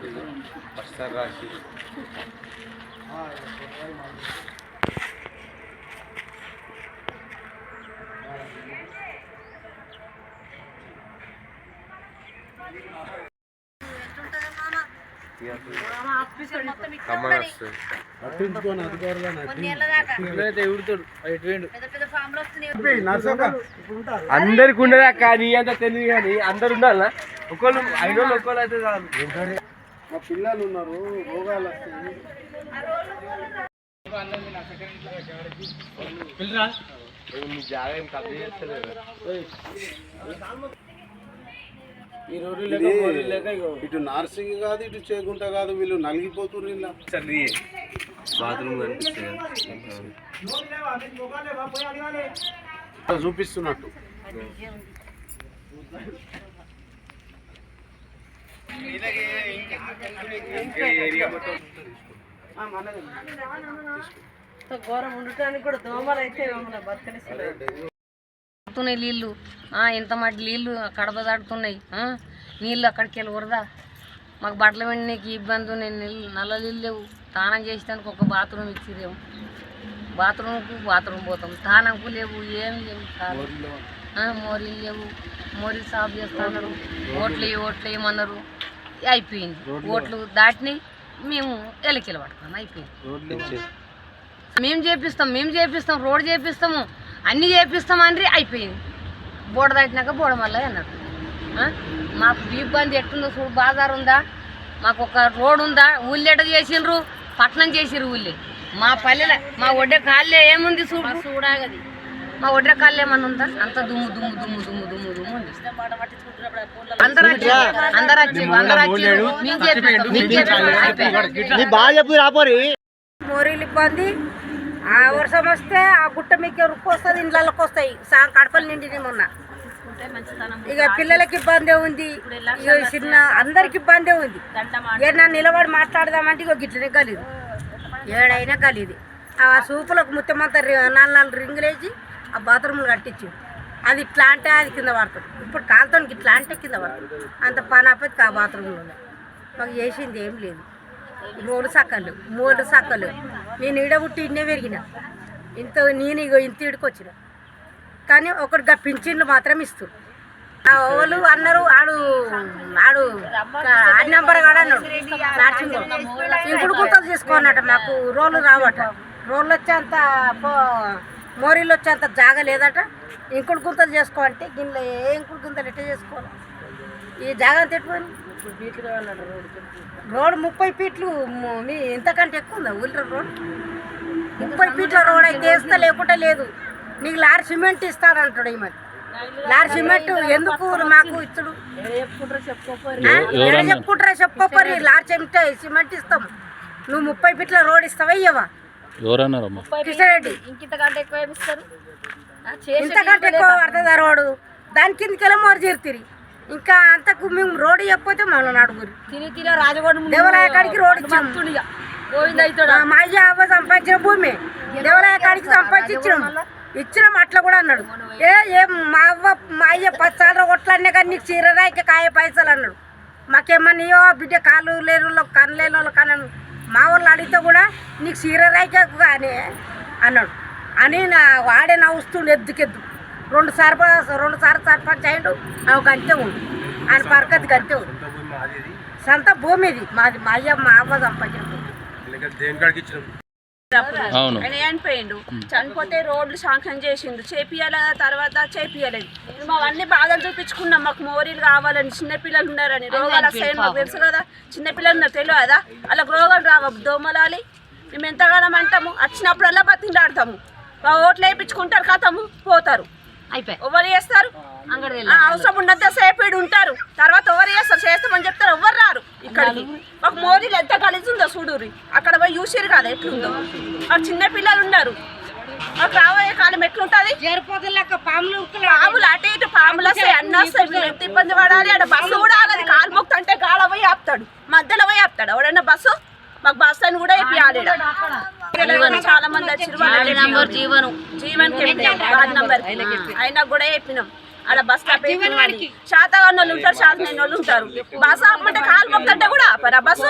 ఒకసారి రాసి పట్టించుకొని అధికారులను అందరికి ఉండదు అక్క నీ అంత తెలియదు కానీ అందరు ఉండాలా ఒకళ్ళు ఐదు వాళ్ళు ఒక్కళ్ళు అయితే చాలు. మా పిల్లలు ఉన్నారు రోగాలు వస్తాయి. ఇటు నార్సింగ్ కాదు ఇటు చేకుంట కాదు వీళ్ళు నలిగిపోతున్నారు ఇలా బాత్రూమ్ కనిపిస్తుంది. చూపిస్తున్నట్టు. ఘోరం ఉండటానికి కూడా దోమలు అయితే మమ్మల్ని బతకనిస్తున్నారు పడుతున్నాయి నీళ్ళు. ఆ, ఇంత మట్టి నీళ్ళు కడప దాటుతున్నాయి. ఆ, నీళ్ళు అక్కడికి వెళ్ళి వరదా? మాకు బట్టలు వెండికి ఇబ్బంది ఉన్నాయి నీళ్ళు నల్ల నీళ్ళు లేవు. స్నానం చేసేదానికి ఒక బాత్రూమ్ ఇచ్చిరేము బాత్రూమ్కు బాత్రూమ్ పోతాం. స్నానంకు లేవు ఏం లేవు. మోరీలు లేవు? మోరీలు సాఫ్ చేస్తున్నారు ఓట్లు వేయి, ఓట్లు వేయమన్నారు. అయిపోయింది. ఓట్లు దాటినాయి మేము ఎలకిల పట్టుకున్నాం అయిపోయింది. మేము చేపిస్తాం మేము చేపిస్తాం రోడ్ చేపిస్తాము అన్నీ చేపిస్తాం అని అయిపోయింది. బోడ దాటినాక బోడ మళ్ళీ అన్నారు? మాకు ఇబ్బంది ఎట్టుందో చూడు బాజార్ ఉందా? మాకు ఒక రోడ్ ఉందా? ఊళ్ళో ఎట చేసిండ్రు? పట్నం చేసిర్రు ఊళ్ళే. మా పల్లెల మా ఒడ్డే కాళ్ళే ఏముంది చూడు? చూడాగది మా ఒడ్డే కాళ్ళు ఏమన్నా ఉందా? అంత దుమ్ము దుమ్ము దుమ్ము దుమ్ము దుమ్ము దుమ్ము అందరు అందరు వచ్చారు వచ్చారు మేము. మోరీలు ఇబ్బంది. ఆ వర్షం వస్తే ఆ గుట్ట మీకు రుక్కు వస్తుంది ఇండ్లకి వస్తాయి. సా కడపలు నిండిని మొన్న. ఇక పిల్లలకి ఇబ్బంది ఉంది. ఇక చిన్న అందరికి ఇబ్బంది ఉంది. ఏదైనా నిలబడి మాట్లాడదామంటే ఇక గిట్లనే గలీదు. ఏడైనా గలీది. ఆ సూపులకు ముత్తమంతా నాలుగు నాలుగు రింగులు వేసి ఆ బాత్రూమ్లు కట్టించు. అది ఇట్లా అంటే అది కింద పడుతుంది ఇప్పుడు కాలుతో ఇట్లా అంటే కింద పడుతుంది అంత పని ఆపేది ఆ బాత్రూంలో మాకు చేసింది ఏం లేదు. రోడ్డు సక్కలు మూడు సక్కలు. నేను ఈడబుట్టి ఇన్నే పెరిగిన. ఇంత నేను ఇగో ఇంత ఈడికి కానీ ఒకటి పింఛన్లు మాత్రం ఇస్తూ. ఆ వాళ్ళు అన్నారు ఆడు ఆడు ఆడి నెంబర్ కాడ అన్నాడు. నర్సింగ్ ఇంకుడు గుంతలు తీసుకోనట మాకు రోళ్ళు రావట. రోళ్ళు వచ్చేంత పో- మోరీలు వచ్చేంత జాగ లేదట. ఇంకుడు గుంతలు చేసుకో అంటే గిన్నె ఏ ఇంకుడు గుంతలు ఎట్లా చేసుకోవాలి. ఈ జాగ ఎట్టుపోయింది రోడ్ ముప్పై ఫీట్లు ము- ఇంతకంటే ఎక్కువ ఉందా ఊళ్ళో రోడ్? ముప్పై ఫీట్ల రోడ్ అయితే వేస్తా లేకుండా లేదు. నీకు లారీ సిమెంట్ ఇస్తాడంటాడు ఈ మరి లారీ సిమెంట్ ఎందుకు మాకు ఇచ్చుడు? చెప్పుకుంటారా చెప్పుకోపరి లారీ సిమెంట్ సిమెంట్ ఇస్తాం. నువ్వు ముప్పై ఫీట్ల రోడ్ ఇస్తావా ఇయ్యవా? ఎవరన్నారమ్మా? కిషన్రెడ్డి ఇంకింతకంటే ఎక్కువ ఏమిస్తారు ఇంతకంటే ఎక్కువ పడుతుంది రోడ్డు దాని కిందకెళ్ళి మోరు చేరుతుంది ఇంకా అంతకు మేము రోడ్డు చెప్పకపోతే మమ్మల్ని అడుగురు తిని తిని రాజగోడ దేవాలయ కాడికి రోడ్డు గోవింద అవుతాడు మా అయ్య అవ్వ సంపాదించిన భూమి. దేవాలయ కాడికి సంపాదించి ఇచ్చినాం. ఇచ్చినాం అట్లా కూడా అన్నాడు. ఏ ఏం మా అవ్వ మా అయ్య పది సార్లు కొట్లాడినా కానీ నీకు చీరరాయికి కాయ పైసలు అన్నాడు. మాకేమన్నా బిడ్డ కాళ్ళు లేని వాళ్ళకి కన్ను లేని వాళ్ళకి అన్నాను మా వాళ్ళు అడిగితే కూడా నీకు చీరరాయికే కానీ అన్నాడు. అని నా వాడే నవ్వుస్తుండు ఎద్దుకెద్దు. రెండు సర్పంచ్ రెండు సార్లు సర్పంచ్ అయ్యిండు అవి గంతే ఉండు. ఆయన పరకతి గంతే ఉండు. సొంత భూమి ఇది. మాది మా అయ్య మా అవ్వ సంపాదించిన భూమి. అవును. చనిపోయిండు. చనిపోతే రోడ్లు శాంక్షన్ చేసిండు. చేపియాల తర్వాత చేపియలేదు. మేము అవన్నీ బాధలు చూపించుకున్నాం. మాకు మోరీలు కావాలని చిన్నపిల్లలు ఉన్నారని. రోగాలు వస్తాయని మాకు తెలుసు కదా. చిన్నపిల్లలు ఉన్నారు తెలియదా? వాళ్ళకి రోగాలు రావ? దోమలాలి. మేము ఎంతగానో అంటాము? వచ్చినప్పుడల్లా బతిండాడతాము ఆ ఓట్లు వేయించుకుంటారు కథము పోతారు. అయిపోయి. ఎవరు చేస్తారు? అవసరం ఉన్నంత సేపు ఈడు ఉంటారు. తర్వాత ఎవరు చేస్తారు? చేస్తామని చెప్తారు. ఎవరు ఇక్కడికి. ఒక మోరీలు ఎంత కలిసి ఉందో చూడురి అక్కడ పోయి చూసిరు కదా ఎట్లుందో. ఆ చిన్న పిల్లలు ఉన్నారు. మాకు రాబోయే కాలం ఎట్లుంటది? పాములు పాములు అటు ఇటు పాములు వస్తాయి అన్నీ వస్తాయి ఎంత ఇబ్బంది పడాలి? అక్కడ బస్సు కూడా ఆగదు. కాలు మొక్తంటే గాల పోయి ఆపుతాడు. మధ్యలో పోయి ఆపుతాడు. ఎవడైనా బస్సు? మాకు బస్సు అని కూడా ఈడ. చాలా మంది వచ్చారు జీవనం. నంబర్. అయినా కూడా చెప్పినాం. ఆడ బస్ స్టాప్ శాతగాని వాళ్ళు ఉంటారు శాతమైన వాళ్ళు ఉంటారు. బస్ ఆపమంటే కాలు మొక్కంటే కూడా ఆపరు ఆ బస్సు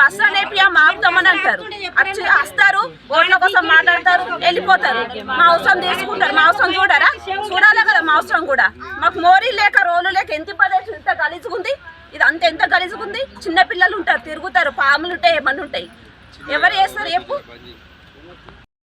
బస్సు అనేపి ఆపుతామని అంటారు. వచ్చి వస్తారు ఓట్ల కోసం మాట్లాడతారు వెళ్ళిపోతారు. మా అవసరం తీసుకుంటారు మా అవసరం చూడరా? చూడాలి కదా మా అవసరం కూడా? మాకు మోరీ లేక రోలు లేక ఎంత ప్రదేశం ఇంత గలీజుగుంది? ఇది అంత ఎంత గలీజుగుంది? చిన్న పిల్లలు ఉంటారు తిరుగుతారు పాములు ఉంటాయి ఏమన్నా ఉంటాయి ఎవరు చేస్తారు చెప్పు?